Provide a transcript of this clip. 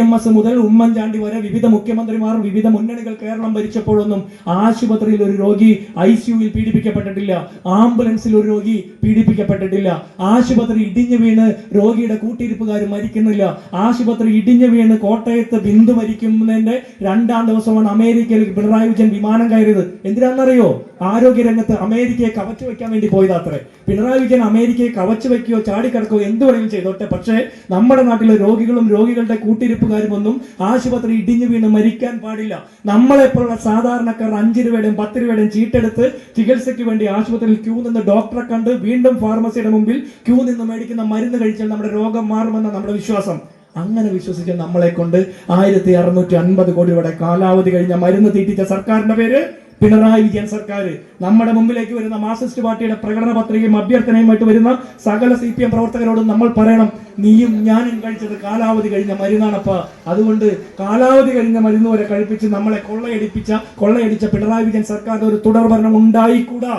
M S മുതൽ ഉമ്മൻചാണ്ടി വരെ വിവിധ മുഖ്യമന്ത്രിമാർ വിവിധ മുന്നണികൾ കേരളം ഭരിച്ചപ്പോഴൊന്നും ആശുപത്രിയിൽ ഒരു രോഗി ഐ സിയുയിൽ പീഡിപ്പിക്കപ്പെട്ടിട്ടില്ല. ആംബുലൻസിൽ ഒരു രോഗി പീഡിപ്പിക്കപ്പെട്ടിട്ടില്ല. ആശുപത്രി ഇടിഞ്ഞു വീണ് രോഗിയുടെ കൂട്ടിരിപ്പുകാർ മരിക്കുന്നില്ല. ആശുപത്രി ഇടിഞ്ഞു വീണ് കോട്ടയത്ത് ബിന്ദു മരിക്കുന്നതിന്റെ രണ്ടാം ദിവസമാണ് അമേരിക്കയിൽ പിണറായി വിജയൻ വിമാനം കയറിയത്. എന്തിനാണെന്നറിയോ? ആരോഗ്യരംഗത്ത് അമേരിക്കയെ കവച്ചു വെക്കാൻ വേണ്ടി പോയതാത്രേ പിണറായി വിജയൻ അമേരിക്കയെ കവച്ചു വെക്കുകയോ ചാടിക്കടക്കുകയോ എന്ത് വേണമെങ്കിലും ചെയ്തോട്ടെ. പക്ഷേ നമ്മുടെ നാട്ടിലെ രോഗികളും രോഗികളുടെ കൂട്ടിരിപ്പുകാരും ഒന്നും ആശുപത്രി ഇടിഞ്ഞു വീണ് മരിക്കാൻ പാടില്ല. നമ്മളെപ്പോലുള്ള സാധാരണക്കാർ അഞ്ച് രൂപയുടെയും പത്ത് രൂപയുടെയും ചീട്ടെടുത്ത് ചികിത്സയ്ക്ക് വേണ്ടി ആശുപത്രിയിൽ ക്യൂ നിന്ന് ഡോക്ടറെ കണ്ട് വീണ്ടും ഫാർമസിയുടെ മുമ്പിൽ ക്യൂ നിന്ന് മേടിക്കുന്ന മരുന്ന് കഴിച്ചാൽ നമ്മുടെ രോഗം മാറുമെന്ന നമ്മുടെ വിശ്വാസം. അങ്ങനെ വിശ്വസിച്ച നമ്മളെ കൊണ്ട് ആയിരത്തി അറുന്നൂറ്റി അൻപത് കോടി രൂപയുടെ കാലാവധി കഴിഞ്ഞ മരുന്ന് തീറ്റിച്ച സർക്കാരിന്റെ പേര് പിണറായി വിജയൻ സർക്കാർ നമ്മുടെ മുമ്പിലേക്ക് വരുന്ന മാർക്സിസ്റ്റ് പാർട്ടിയുടെ പ്രകടന പത്രികയും അഭ്യർത്ഥനയുമായിട്ട് വരുന്ന സകല സി പി എം പ്രവർത്തകരോടും നമ്മൾ പറയണം നീയും ഞാനും കഴിച്ചത് കാലാവധി കഴിഞ്ഞ മരുന്നാണപ്പ. അതുകൊണ്ട് കാലാവധി കഴിഞ്ഞ മരുന്ന് വരെ കഴിപ്പിച്ച് നമ്മളെ കൊള്ളയടിപ്പിച്ച കൊള്ളയടിച്ച പിണറായി വിജയൻ സർക്കാരിന്റെ ഒരു തുടർ ഭരണം ഉണ്ടായിക്കൂടാ?